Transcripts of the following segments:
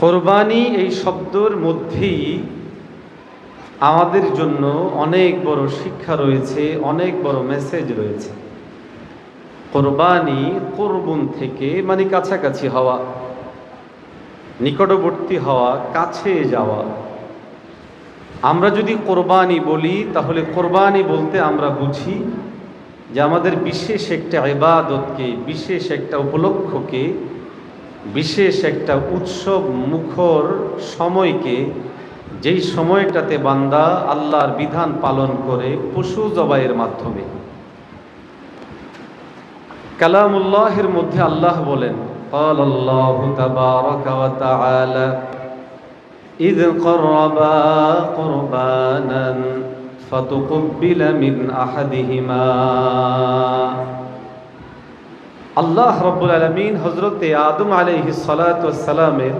কোরবানি এই শব্দর মধ্যেই আমাদের জন্য অনেক বড় শিক্ষা রয়েছে, অনেক বড় মেসেজ রয়েছে। কোরবানি কোরবন থেকে মানে কাছাকাছি হওয়া, নিকটবর্তী হওয়া, কাছে যাওয়া। আমরা যদি কোরবানি বলি, তাহলে কোরবানি বলতে আমরা বুঝি যে আমাদের বিশেষ একটা ইবাদতকে, বিশেষ একটা উপলক্ষকে বিশেষ একটা উৎসব মুখর সময়কে যেই সময়টাতে বান্দা আল্লাহর বিধান পালন করে পশু জবাইয়ের মাধ্যমে কালামুল্লাহের মধ্যে আল্লাহ বলেন قال الله تبارك وتعالى إذ قربا قربانا فتقبل من أحدهما আল্লাহ রব্বুল আলমিন হজরতে আদম আলহি সালাতামের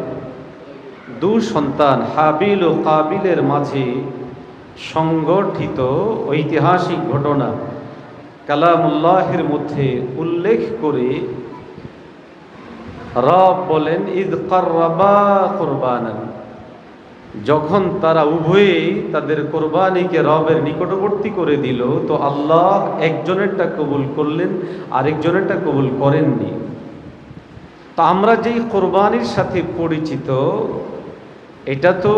দু সন্তান হাবিল ও কাবিলের মাঝে সংগঠিত ঐতিহাসিক ঘটনা কালামুল্লাহের মধ্যে উল্লেখ করে রব বলেন ঈদ কার্রাবা কোরবানান। যখন তারা উভয়েই তাদের কোরবানিকে রবের নিকটবর্তী করে দিল, তো আল্লাহ একজনেরটা কবুল করলেন, আরেকজনেরটা কবুল করেননি। তো আমরা যেই কোরবানির সাথে পরিচিত, এটা তো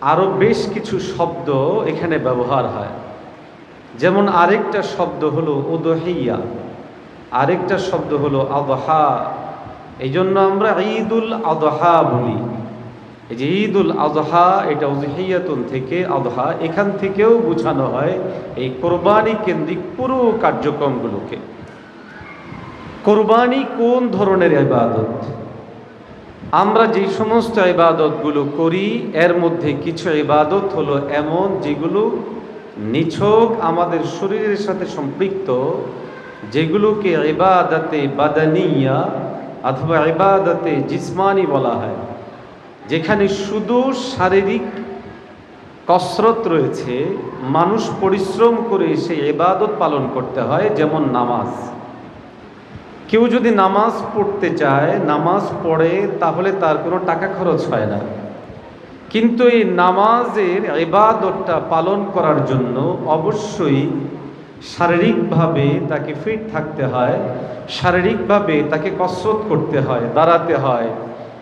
আরও বেশ কিছু শব্দ এখানে ব্যবহার হয়। যেমন আরেকটা শব্দ হলো উদহিয়া, আরেকটা শব্দ হলো আদহা। এই জন্য আমরা ঈদুল আদহা বলি। এই যে ঈদুল আজহা, এটা উজহিয়াতুন থেকে আদহা এখান থেকেও বোঝানো হয় এই কোরবানি কেন্দ্রিক পুরো কার্যক্রমগুলোকে। কোরবানি কোন ধরনের ইবাদত? আমরা যে সমস্ত ইবাদতগুলো করি, এর মধ্যে কিছু ইবাদত হলো এমন যেগুলো নিছক আমাদের শরীরের সাথে সম্পৃক্ত, যেগুলোকে ইবাদতে বাদানিয়া অথবা ইবাদতে জিসমানি বলা হয়। যেখানে শুধু শারীরিক কসরত রয়েছে, মানুষ পরিশ্রম করে সেই এবাদত পালন করতে হয়, যেমন নামাজ। কেউ যদি নামাজ পড়তে চায়, নামাজ পড়ে, তাহলে তার কোনো টাকা খরচ হয় না। কিন্তু এই নামাজের এবাদতটা পালন করার জন্য অবশ্যই শারীরিকভাবে তাকে ফিট থাকতে হয়, শারীরিকভাবে তাকে কসরত করতে হয়, দাঁড়াতে হয়।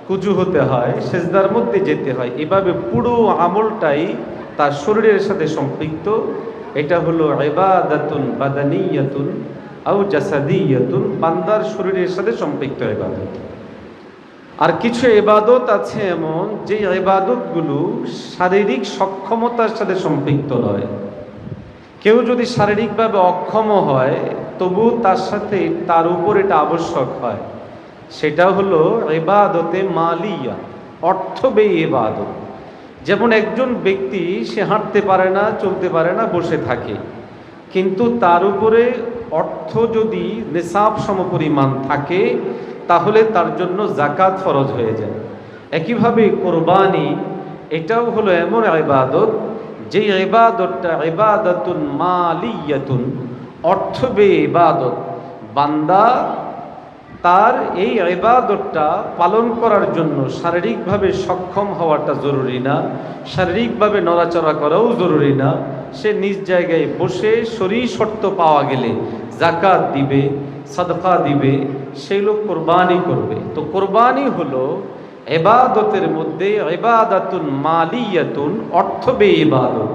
কুজু হতে হয়, সেজদার মধ্যে যেতে হয়। এভাবে পুরো আমলটাই তার শরীরের সাথে সম্পৃক্ত। এটা হলো এবাদাতুন বাদানিয়াতুন আউ জাসাদিয়াতুন, বান্দার শরীরের সাথে সম্পৃক্ত এবাদত আর কিছু এবাদত আছে এমন যে এবাদতগুলো শারীরিক সক্ষমতার সাথে সম্পৃক্ত নয়। কেউ যদি শারীরিকভাবে অক্ষম হয় তবু তার সাথে তার উপর এটা আবশ্যক হয়। সেটা হলো এবাদতে মালিয়া, অর্থ ব্যয় এবাদত যেমন একজন ব্যক্তি, সে হাঁটতে পারে না, চলতে পারে না, বসে থাকে। কিন্তু তার উপরে অর্থ যদি নেশাব সমপরিমাণ থাকে, তাহলে তার জন্য জাকাত ফরজ হয়ে যায়। একইভাবে কোরবানি, এটাও হলো এমন ইবাদত, যে ইবাদতটা ইবাদতুন মালিয়াতুন, অর্থ ব্যয় ইবাদত। বান্দা তার এই ইবাদতটা পালন করার জন্য শারীরিকভাবে সক্ষম হওয়াটা জরুরি না, শারীরিকভাবে নড়াচড়া করাও জরুরি না। সে নিজ জায়গায় বসে শরীর শর্ত পাওয়া গেলে জাকাত দিবে, সদকা দিবে সেগুলো কোরবানি করবে। তো কোরবানি হলো এবাদতের মধ্যে এবাদাতুন মালিয়াতুন, অর্থ বে ইবাদত।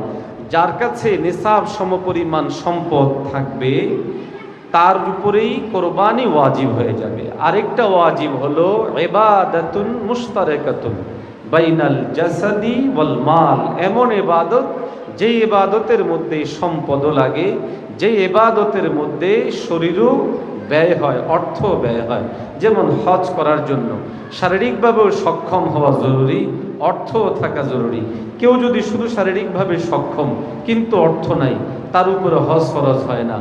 যার কাছে নিসাব সমপরিমাণ সম্পদ থাকবে তার উপরেই কোরবানি ওয়াজিব হয়ে যাবে। আরেকটা ওয়াজিব হলো এবাদাতুন মুস্তারেকাতুন বাইনাল জাসাদি ওয়াল মাল। এমন এবাদত যে এবাদতের মধ্যে সম্পদও লাগে যে এবাদতের মধ্যে শরীরও ব্যয় হয়, অর্থ ব্যয় হয়। যেমন হজ করার জন্য শারীরিকভাবেও সক্ষম হওয়া জরুরি অর্থও থাকা জরুরি। কেউ যদি শুধু শারীরিকভাবে সক্ষম, কিন্তু অর্থ নাই, তার উপরে হজ ফরজ হয় না।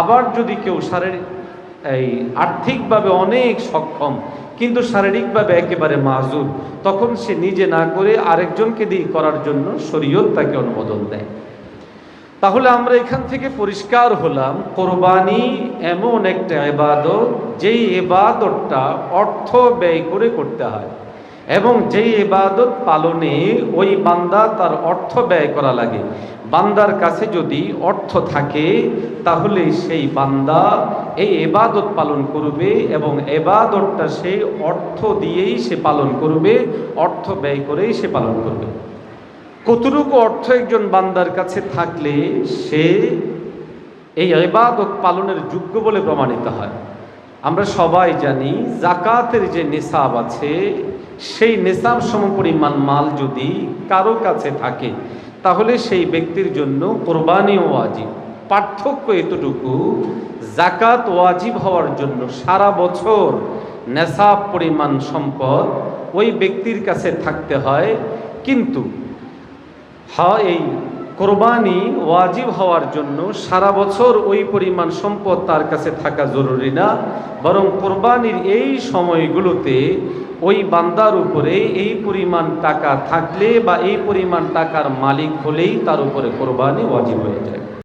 আবার যদি কেউ শারীরিক এই আর্থিকভাবে অনেক সক্ষম, কিন্তু শারীরিকভাবে একেবারে মাজুর তখন সে নিজে না করে আরেকজনকে দিয়ে করার জন্য শরীয়ত তাকে অনুমোদন দেয়। তাহলে আমরা এখান থেকে পরিষ্কার হলাম, কোরবানি এমন একটা এবাদত যেই এবাদতটা অর্থ ব্যয় করে করতে হয়। এবং যেই ইবাদত পালনে ওই বান্দা তার অর্থ ব্যয় করা লাগে। বান্দার কাছে যদি অর্থ থাকে, তাহলে সেই বান্দা এই এবাদত পালন করবে এবং এবাদতটা সে অর্থ দিয়েই সে পালন করবে, অর্থ ব্যয় করেই সে পালন করবে। কতটুকু অর্থ একজন বান্দার কাছে থাকলে সে এই এবাদত পালনের যোগ্য বলে প্রমাণিত হয়? আমরা সবাই জানি, জাকাতের যে নেশাব আছে সেই নেশাব সমপরিমাণ মাল যদি কারও কাছে থাকে, তাহলে সেই ব্যক্তির জন্য কোরবানি ওয়াজিব। পার্থক্য এতটুকু জাকাত ওয়াজিব হওয়ার জন্য সারা বছর নেশাব পরিমাণ সম্পদ ওই ব্যক্তির কাছে থাকতে হয়। কিন্তু হ্যাঁ এই কোরবানি ওয়াজিব হওয়ার জন্য সারা বছর ওই পরিমাণ সম্পদ তার কাছে থাকা জরুরি না। বরং কোরবানির এই সময়গুলোতে ওই বান্দার উপরে এই পরিমাণ টাকা থাকলে বা এই পরিমাণ টাকার মালিক হলেই তার উপরে কোরবানি ওয়াজিব হয়ে যায়।